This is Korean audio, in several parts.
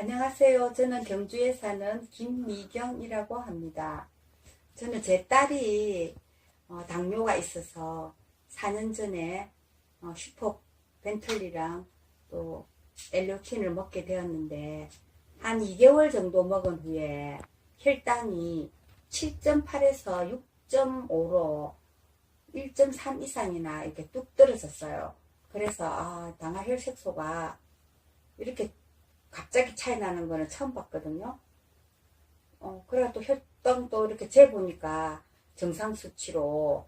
안녕하세요. 저는 경주에 사는 김미경이라고 합니다. 저는 제 딸이 어, 당뇨가 있어서 4년 전에 어, 슈퍼 벤틀리랑 또 엘로틴을 먹게 되었는데 한 2개월 정도 먹은 후에 혈당이 7.8에서 6.5로 1.3 이상이나 이렇게 뚝 떨어졌어요. 그래서 아, 당화혈색소가 이렇게 갑자기 차이 나는 거는 처음 봤거든요. 어, 그래 또 혈당도 이렇게 재보니까 정상 수치로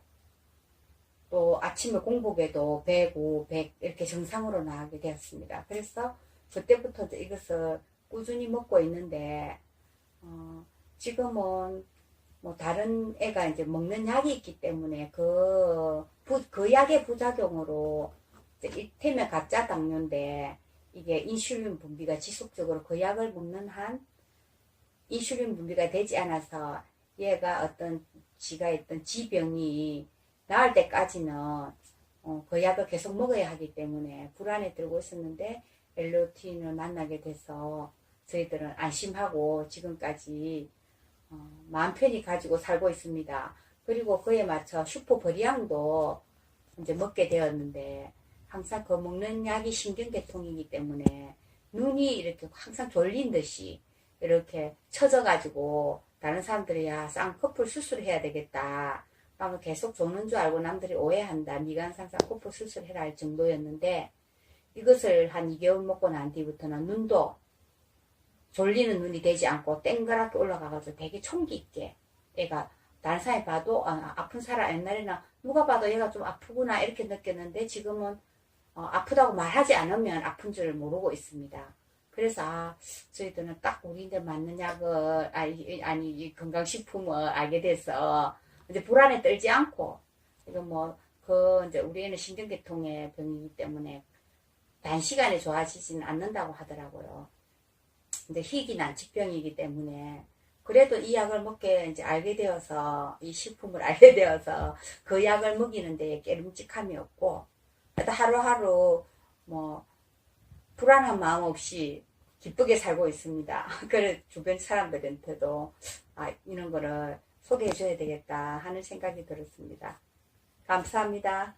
또 아침에 공복에도 105, 100 이렇게 정상으로 나가게 되었습니다. 그래서 그때부터 이것을 꾸준히 먹고 있는데 어, 지금은 뭐 다른 애가 이제 먹는 약이 있기 때문에 그, 부, 그 약의 부작용으로 이태면 가짜 당뇨인데 이게 인슐린 분비가 지속적으로 그 약을 먹는 한 인슐린 분비가 되지 않아서 얘가 어떤 지가 있던 지병이 나을 때까지는 어, 그 약을 계속 먹어야 하기 때문에 불안에 들고 있었는데 엘로틴을 만나게 돼서 저희들은 안심하고 지금까지 어, 마음 편히 가지고 살고 있습니다. 그리고 그에 맞춰 슈퍼 버리앙도 이제 먹게 되었는데 항상 그 먹는 약이 신경계통이기 때문에 눈이 이렇게 항상 졸린 듯이 이렇게 처져가지고 다른 사람들이 야 쌍꺼풀 수술해야 되겠다. 하면 계속 조는 줄 알고 남들이 오해한다. 미간상 쌍꺼풀 수술해라 할 정도였는데 이것을 한 2개월 먹고 난 뒤부터는 눈도 졸리는 눈이 되지 않고 땡그랗게 올라가가지고 되게 총기 있게 애가 다른 사람이 봐도 아, 아픈 사람 옛날에는 누가 봐도 얘가 좀 아프구나 이렇게 느꼈는데 지금은 어, 아프다고 말하지 않으면 아픈 줄 모르고 있습니다. 그래서 아, 저희들은 딱 우리한테 맞는 약을 아니, 아니 이 건강식품을 알게 돼서 이제 불안에 떨지 않고 이거 뭐 그 이제 우리 애는 신경계통의 병이기 때문에 단시간에 좋아지지는 않는다고 하더라고요. 근데 희귀 난치병이기 때문에 그래도 이 약을 먹게 이제 알게 되어서 이 식품을 알게 되어서 그 약을 먹이는 데에 깨름직함이 없고 하여튼 하루하루 뭐 불안한 마음 없이 기쁘게 살고 있습니다. 그래 주변 사람들한테도 아 이런 거를 소개해 줘야 되겠다 하는 생각이 들었습니다. 감사합니다.